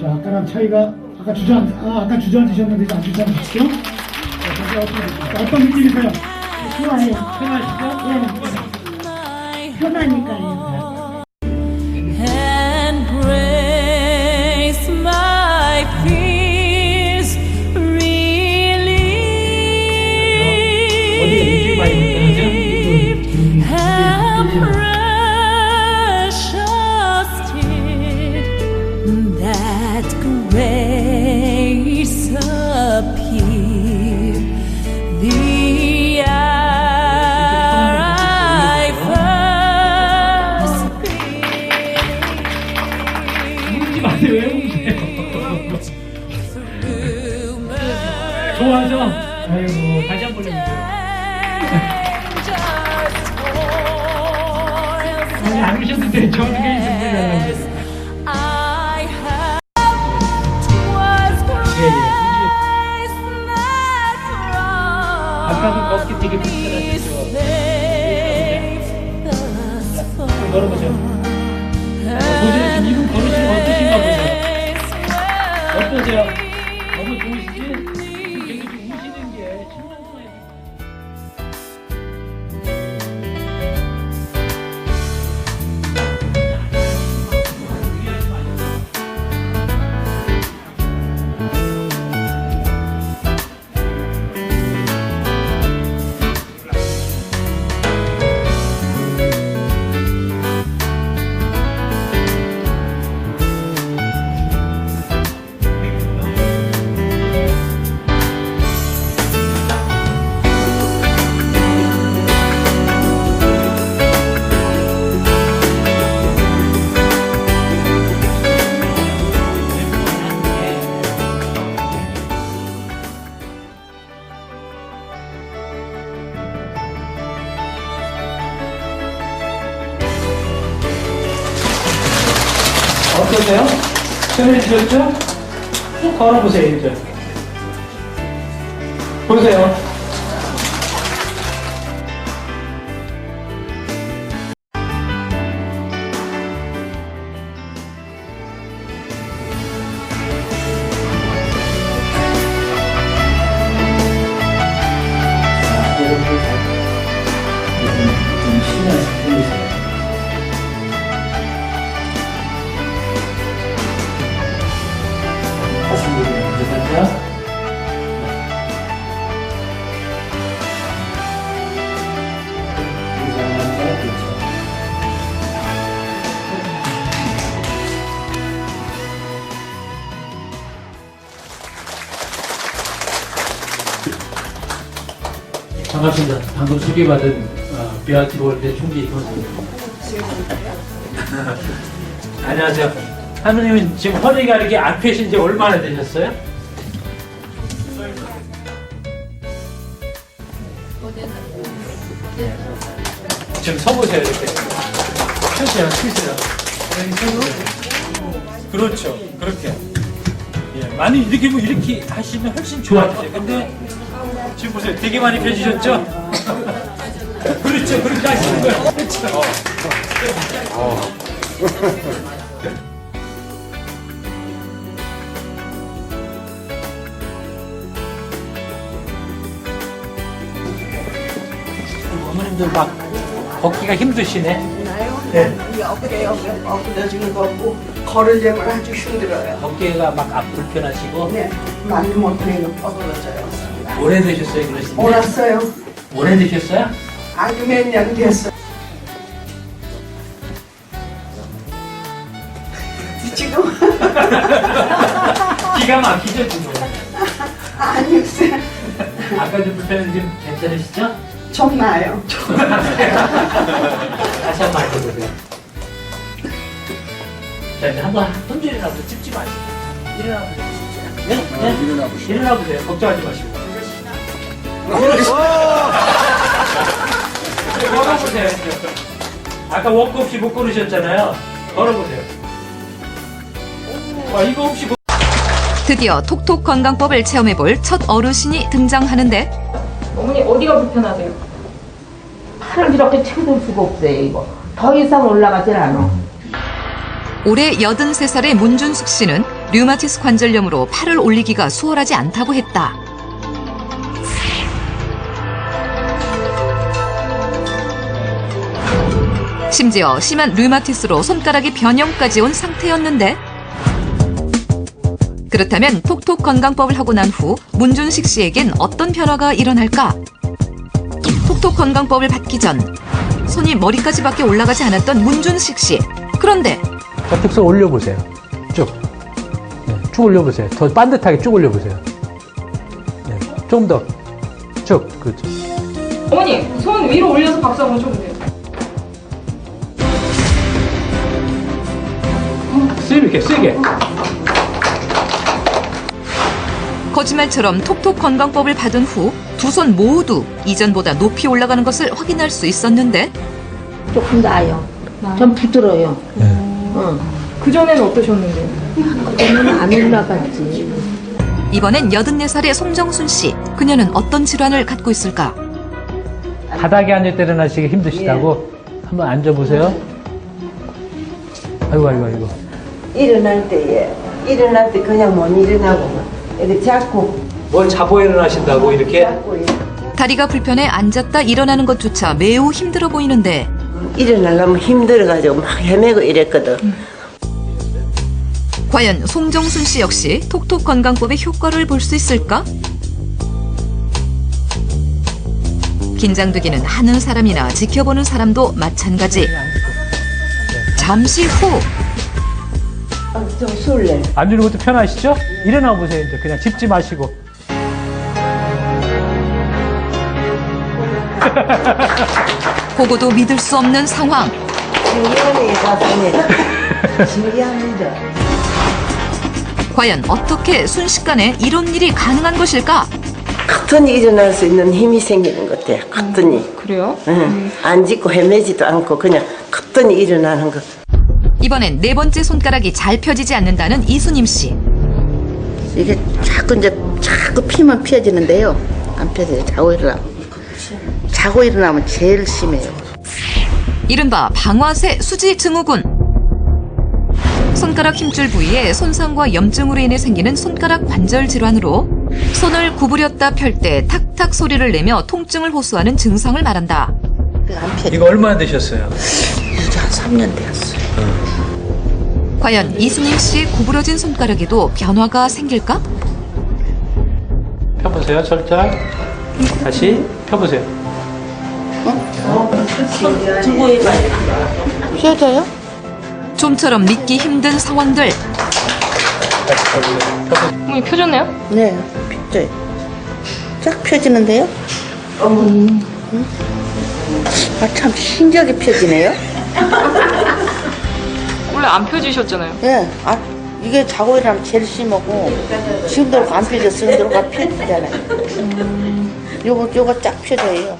자, 아까랑 차이가 아까 주저앉 아 아까 주저앉으셨는데 안 주저앉으시죠? 어떤? 좋아요. 편하시죠? 편하니까요. and grace my fears 어디에 일주일 많이 relieve. How precious 좋아하죠? 아이고, 다시 한 번 해주세요. 아니, 안 우셔도 돼. 저는 grace that 아까도 걷기 되게 불편하셨죠? us 좀 걸어보세 어떠세요? 편해지셨죠? 쭉 걸어보세요, 이제. 보세요. 좀 보이세요. 반갑습니다. 방금 소개받은 어, 비아티 월드 총기 선생입니다. 안녕하세요. 하느님은 지금 허리가 이렇게 아프신 지 얼마나 되셨어요? 지금 서보세요 이렇게 펴세요 펴세요 그렇죠 그렇게 예, 많이 이렇게 뭐 이렇게 하시면 훨씬 좋아지죠 근데 지금 보세요 되게 많이 펴지셨죠? 그렇죠 그렇게 하시는 거예요 그렇죠 어머님들 막 걷기가 힘드시네 네. 여기 엎드려 여기 엎드려지는 거 없고 걸으려면 아주 힘들어요. 어깨가 막 아, 불편하시고 네, 많이 못해요. 엎드러져요. 오래되셨어요 그러신데 몰랐어요. 오래되셨어요? 아주 몇 년 됐어요. 지금 기가 막히죠 지금 안 육세 아까 좀 불편했는데 지금 괜찮으시죠? 좀 나요. 다시 한 번 해보세요 자 이제 한번 손질이라도 찝지 마시고 일어나보세요 네? 네? 일어나보세요 걱정하지 마시고 걸어보세요. 아까 워크 없이 못 걸으셨잖아요. 걸어보세요. 아, 이거 혹시 뭐- 드디어 톡톡 건강법을 체험해볼 첫 어르신이 등장하는데 어머니 어디가 불편하세요? 팔을 이렇게 채워둘 수가 없어요, 이거. 더 이상 올라가질 않아. 올해 83살의 문준숙 씨는 류마티스 관절염으로 팔을 올리기가 수월하지 않다고 했다. 심지어 심한 류마티스로 손가락이 변형까지 온 상태였는데 그렇다면 톡톡 건강법을 하고 난 후 문준식 씨에겐 어떤 변화가 일어날까? 톡톡 건강법을 받기 전 손이 머리까지밖에 올라가지 않았던 문준식 씨. 그런데 자, 득선 올려보세요. 쭉. 네, 쭉 올려보세요. 더 반듯하게 쭉 올려보세요. 네, 좀 더. 쭉. 그렇죠. 어머니 손 위로 올려서 박수 한번 쳐보세요. 세게, 세게. 거짓말처럼 톡톡 건강법을 받은 후 두 손 모두 이전보다 높이 올라가는 것을 확인할 수 있었는데 조금 나아요. 좀 부드러워요. 응. 그 전에는 어떠셨는데요? 그러면 안 올라갔지. 이번엔 84살의 송정순 씨. 그녀는 어떤 질환을 갖고 있을까? 바닥에 앉을 때 일어나시기 힘드시다고 한번 앉아보세요. 아이고, 아이고, 아이고. 일어날 때에 일어날 때 그냥 못 일어나고 이렇게 자꾸 뭘 잡고 일어나신다고 이렇게? 자꾸 다리가 불편해 앉았다 일어나는 것조차 매우 힘들어 보이는데 일어나려면 힘들어가지고 막 헤매고 이랬거든. 과연 송정순 씨 역시 톡톡 건강법의 효과를 볼 수 있을까? 긴장되기는 하는 사람이나 지켜보는 사람도 마찬가지. 잠시 후 어, 좀 술래. 앉는 것도 편하시죠? 일어나 보세요, 이제. 그냥 짚지 마시고. 보고도 믿을 수 없는 상황. 신기하네 가슴이. 신기합니다. 과연 어떻게 순식간에 이런 일이 가능한 것일까? 커튼이 일어날 수 있는 힘이 생기는 것 같아. 커튼이. 그래요? 응. 안 짚고 헤매지도 않고 그냥 커튼이 일어나는 것. 이번엔 네 번째 손가락이 잘 펴지지 않는다는 이수님 씨. 이게 자꾸 이제 자꾸 피만 펴지는데요. 안 펴져요. 자고 일어나면. 자고 일어나면 제일 심해요. 이른바 방화쇠 수지 증후군. 손가락 힘줄 부위에 손상과 염증으로 인해 생기는 손가락 관절 질환으로 손을 구부렸다 펼 때 탁탁 소리를 내며 통증을 호소하는 증상을 말한다. 안 펴져. 이거 얼마나 되셨어요? 이제 한 3년 되었어요. 과연 이수님 씨의 구부러진 손가락에도 변화가 생길까? 펴보세요, 살짝. 다시 펴보세요. 펴져요? 좀처럼 믿기 힘든 상황들. 어머니 펴졌나요? 네, 펴져요. 쫙 펴지는데요? 음. 아, 참 신기하게 펴지네요. 원래 안 펴지셨잖아요. 예, 아, 이게 자고 일어나면 제일 심하고, 지금도 안 펴졌어요. 이대로가 펴지잖아요. 요거, 요거 쫙 펴져요.